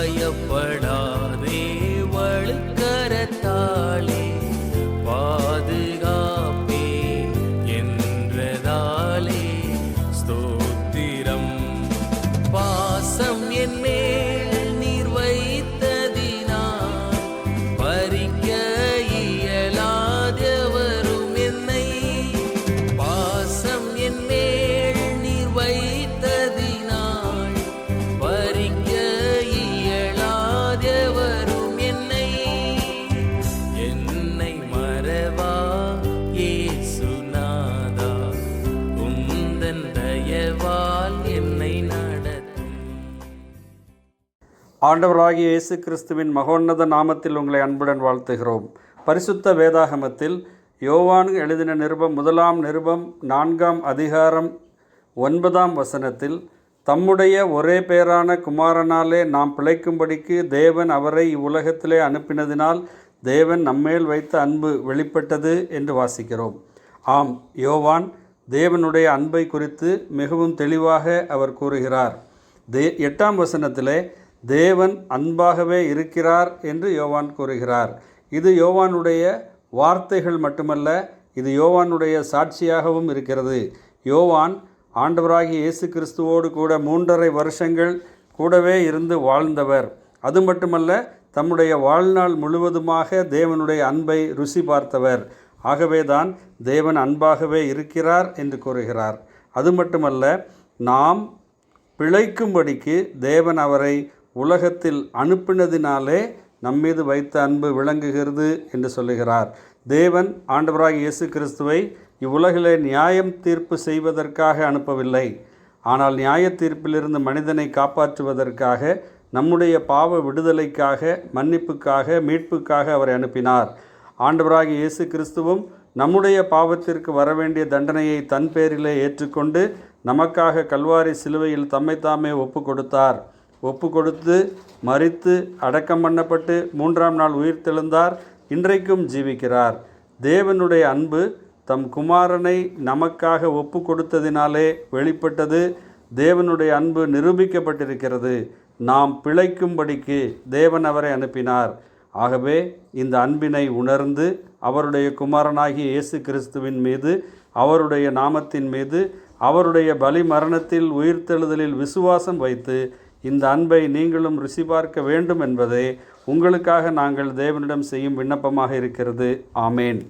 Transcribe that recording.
பயப்படாதே வழுக்கரத்தாளே பாதுகாப்பே என்றதாலே ஸ்தோ ஆண்டவராகிய இயேசு கிறிஸ்துவின் மகோன்னத நாமத்தில் உங்களை அன்புடன் வாழ்த்துகிறோம். பரிசுத்த வேதாகமத்தில் யோவான் எழுதின நிருபம் முதலாம் நிருபம் நான்காம் அதிகாரம் ஒன்பதாம் வசனத்தில் தம்முடைய ஒரே பேரான குமாரனாலே நாம் பிழைக்கும்படிக்கு தேவன் அவரை இவ்வுலகத்திலே அனுப்பினதினால் தேவன் நம்மேல் வைத்த அன்பு வெளிப்பட்டது என்று வாசிக்கிறோம். ஆம் யோவான் தேவனுடைய அன்பை குறித்து மிகவும் தெளிவாக அவர் கூறுகிறார். தே எட்டாம் வசனத்திலே தேவன் அன்பாகவே இருக்கிறார் என்று யோவான் கூறுகிறார். இது யோவானுடைய வார்த்தைகள் மட்டுமல்ல இது யோவானுடைய சாட்சியாகவும் இருக்கிறது. யோவான் ஆண்டவராகிய இயேசு கிறிஸ்துவோடு கூட மூன்றரை வருஷங்கள் கூடவே இருந்து வாழ்ந்தவர். அது மட்டுமல்ல தம்முடைய வாழ்நாள் முழுவதுமாக தேவனுடைய அன்பை ருசி பார்த்தவர். ஆகவேதான் தேவன் அன்பாகவே இருக்கிறார் என்று கூறுகிறார். அது மட்டுமல்ல நாம் பிழைக்கும்படிக்கு தேவன் அவரை உலகத்தில் அனுப்பினதினாலே நம்மீது வைத்த அன்பு விளங்குகிறது என்று சொல்லுகிறார். தேவன் ஆண்டவராக இயேசு கிறிஸ்துவை இவ்வுலகிலே நியாயம் தீர்ப்பு செய்வதற்காக அனுப்பவில்லை. ஆனால் நியாய தீர்ப்பிலிருந்து மனிதனை காப்பாற்றுவதற்காக நம்முடைய பாவ விடுதலைக்காக மன்னிப்புக்காக மீட்புக்காக அவரை அனுப்பினார். ஆண்டவராக இயேசு கிறிஸ்துவும் நம்முடைய பாவத்திற்கு வரவேண்டிய தண்டனையை தன் பேரிலே ஏற்றுக்கொண்டு நமக்காக கல்வாரி சிலுவையில் தம்மைத்தாமே ஒப்பு கொடுத்தார் ஒப்பு கொடுத்து மறித்து அடக்கம் பண்ணப்பட்டு மூன்றாம் நாள் உயிர்த்தெழுந்தார் இன்றைக்கும் ஜீவிக்கிறார். தேவனுடைய அன்பு தம் குமாரனை நமக்காக ஒப்பு கொடுத்ததினாலே வெளிப்பட்டது. தேவனுடைய அன்பு நிரூபிக்கப்பட்டிருக்கிறது. நாம் பிழைக்கும்படிக்கு தேவன் அவரை அனுப்பினார். ஆகவே இந்த அன்பினை உணர்ந்து அவருடைய குமாரனாகிய இயேசு கிறிஸ்துவின் மீது அவருடைய நாமத்தின் மீது அவருடைய பலி மரணத்தில் உயிர்த்தெழுதலில் விசுவாசம் வைத்து இந்த அன்பை நீங்களும் ருசி பார்க்க வேண்டும் என்பதே உங்களுக்காக நாங்கள் தேவனிடம் செய்யும் விண்ணப்பமாக இருக்கிறது. ஆமேன்.